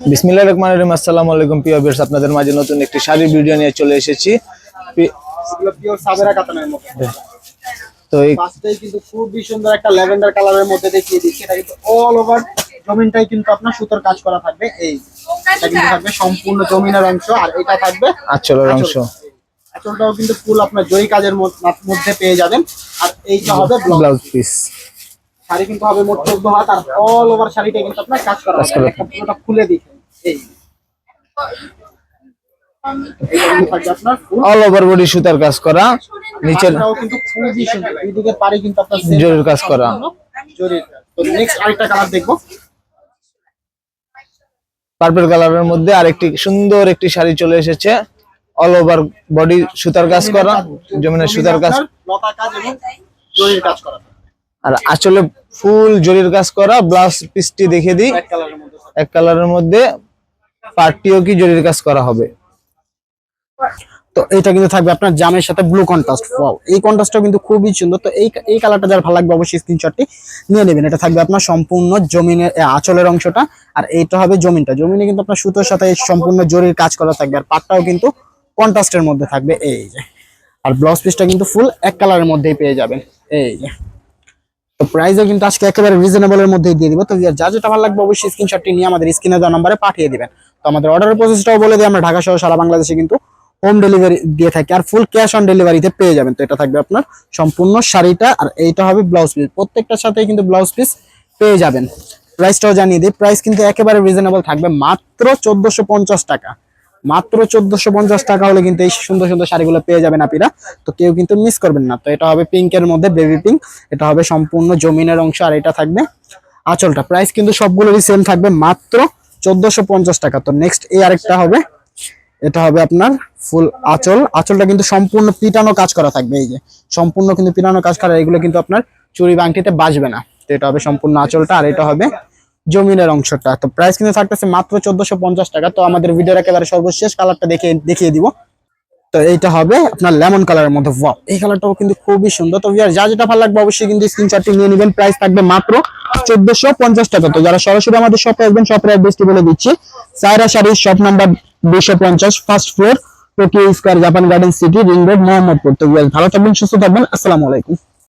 বিসমিল্লাহ রহমান রহিম। আসসালামু আলাইকুম প্রিয় ভিউয়ার্স আপনাদের মাঝে নতুন একটি শাড়ির ভিডিও নিয়ে চলে এসেছি। তো এই ফার্স্টেই কিন্তু খুবই সুন্দর একটা ল্যাভেন্ডার কালারের মধ্যে দেখিয়ে দিচ্ছি। এটা কিন্তু অল ওভার জমিনটাই কিন্তু আপনার সুতোর কাজ করা থাকবে। এই এটা কিন্তু থাকবে সম্পূর্ণ জমিনের অংশ আর এটা থাকবে আঁচলের অংশ। আঁচলটাও কিন্তু ফুল আপনার জরি কাজের মধ্যে পেয়ে যাবেন। আর এইটা হবে ব্লাউজ পিস শাড়ি কিন্তু হবে মোট চোদ্দ হাত আর অল ওভার শাড়িটা কিন্তু আপনার কাজ করা হবে। একটা পুরোটা খুলে দিচ্ছেন অল ওভার বডি সুতার কাজ করা নিচের কিন্তু খুবই সুন্দর এই দিকের পাড়ে কিন্তু আপনার জরির কাজ করা। জরির। তো নেক্সট আরেকটা কালার দেখব। পার্পল কালারের মধ্যে আরেকটি সুন্দর একটি শাড়ি চলে এসেছে। অল ওভার বডি সুতার কাজ করা জমিনের সুতার কাজ লতা কাজ এবং জরির কাজ করা। আর আঁচলে ফুল জরির কাজ করা ব্লাউজ পিসটি দেখে দিই। এক কালারের মধ্যে পার্টিও কি জরির কাজ করা হবে? তো এটা কিন্তু থাকবে আপনার জামের সাথে ব্লু কন্ট্রাস্ট ওয়াও এই কন্ট্রাস্টটাও কিন্তু খুবই সুন্দর। তো এই এই কালারটা যার ভালো লাগবে অবশ্যই স্ক্রিনশটটি নিয়ে নেবেন। এটা থাকবে আপনার সম্পূর্ণ জমিনের আঁচলের অংশটা। আর এইটা হবে জমিনটা। জমিনে কিন্তু আপনার সুতোর সাথে সম্পূর্ণ জরির কাজ করা থাকবে। আর পাটটাও কিন্তু কন্ট্রাস্টের মধ্যে থাকবে। এই যে। আর ব্লাউজ পিসটা কিন্তু ফুল এক কালারের মধ্যেই পেয়ে যাবেন। এই যে। তো প্রাইসও কিন্তু আজকে একেবারে রিজনেবলের মধ্যেই দিয়ে দিব। তো যা যেটা ভালো লাগবে অবশ্যই স্ক্রিনশটটি নিয়ে আমাদের স্ক্রিনে দেওয়া নাম্বারে পাঠিয়ে দিবেন। তো আমাদের অর্ডারের প্রসেসটাও বলে দিই, আমরা ঢাকা সহ সারা বাংলাদেশে কিন্তু হোম ডেলিভারি দিয়ে থাকি। আর ফুল ক্যাশ অন ডেলিভারিতে পেয়ে যাবেন। তো এটা থাকবে আপনার সম্পূর্ণ শাড়িটা, আর এইটা হবে ব্লাউজ পিস প্রত্যেকটার সাথে কিন্তু ব্লাউজ পিস পেয়ে যাবেন। প্রাইসটাও জানিয়ে দিই। প্রাইস কিন্তু একেবারে রিজনেবল থাকবে মাত্র চোদ্দশো টাকা। মাত্র চোদ্দশো পঞ্চাশ টাকা হলে কিন্তু এই সুন্দর সুন্দর শাড়িগুলো পেয়ে যাবেন আপনারা তো কেউ কিন্তু মিস করবেন না। তো এটা হবে পিঙ্কের মধ্যে বেবি পিঙ্ক এটা হবে সম্পূর্ণ জমিনের অংশ, আর এটা থাকবে আঁচলটা। প্রাইস কিন্তু সবগুলোরই সেম থাকবে মাত্র চোদ্দশো পঞ্চাশ টাকা। তো নেক্সট এই আরেকটা হবে। এটা হবে আপনার ফুল আঁচল। আঁচলটা কিন্তু সম্পূর্ণ পিটানো কাজ করা থাকবে, এই যে। সম্পূর্ণ কিন্তু পিটানো কাজ করা, এগুলো কিন্তু আপনার চুরি বাংটিতে বাজবে না। তো এটা হবে সম্পূর্ণ আঁচলটা, আর এটা হবে জমিনের অংশটা। তো প্রাইস কিন্তু থাকতেছে মাত্র চোদ্দশো পঞ্চাশ টাকা। তো আমাদের ভিডিওর একেবারে সর্বশেষ কালারটা দেখে, দেখিয়ে দিব। তো এইটা হবে আপনার লেমন কালারের মধ্যে। ওয়াও এই কালারটাও কিন্তু খুবই সুন্দর। তো যা যেটা ভালো লাগবে অবশ্যই কিন্তু স্ক্রিনশটটি নিয়ে নেবেন। প্রাইস থাকবে মাত্র চোদ্দশো পঞ্চাশ টাকা। যারা সরাসরি আমাদের শপে বলে পঞ্চাশ first floor Japan garden city ring ভালো থাকবেন, সুস্থ থাকবেন। আসসালামু আলাইকুম।